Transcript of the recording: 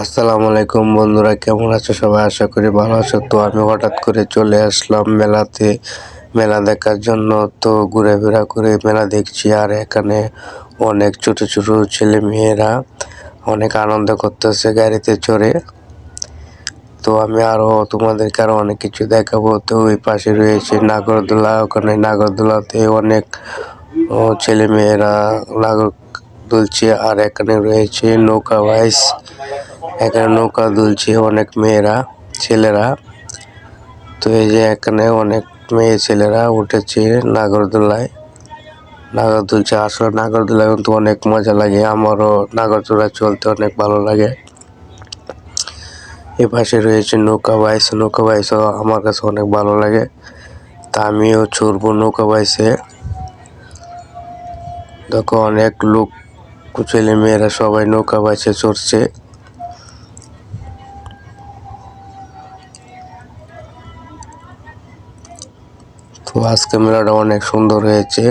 আসসালামু আলাইকুম বন্ধুরা, কেমন আছো সবাই? আশা করি ভালো আছো। তো আমি হঠাৎ করে চলে আসলাম মেলাতে, মেলা দেখার জন্য। তো ঘুরে ফেরা করে মেলা দেখছি আর এখানে অনেক ছোট ছোট ছেলে মেয়েরা অনেক আনন্দ করতেছে গাড়িতে চড়ে। তো আমি আরও তোমাদেরকে আরও অনেক কিছু দেখাবো। তো ওই পাশে রয়েছে নাগরদোলা। ওখানে নাগরদোলাতে অনেক ছেলে মেয়েরা নাগর দুলছে আর এখানে রয়েছে নৌকা বাইস এখানে নৌকা দুলছে অনেক মেয়েরা, ছেলেরা। তো এই যে এখানে অনেক মেয়ে ছেলেরা উঠেছে নাগরদোলায়। নাগর দুলছে আসলে নাগরদোলায় কিন্তু অনেক মজা লাগে, আমারও নাগরদোলায় চলতে অনেক ভালো লাগে। এ পাশে রয়েছে নৌকা বাইস নৌকা বাইসও আমার কাছে অনেক ভালো লাগে। তা আমিও চড়বো নৌকা বাইসে দেখো অনেক লোক ছেলে মেয়েরা সবাই নৌকা বাইসে চড়ছে। তো আজকে মেলাটা অনেক সুন্দর হয়েছে।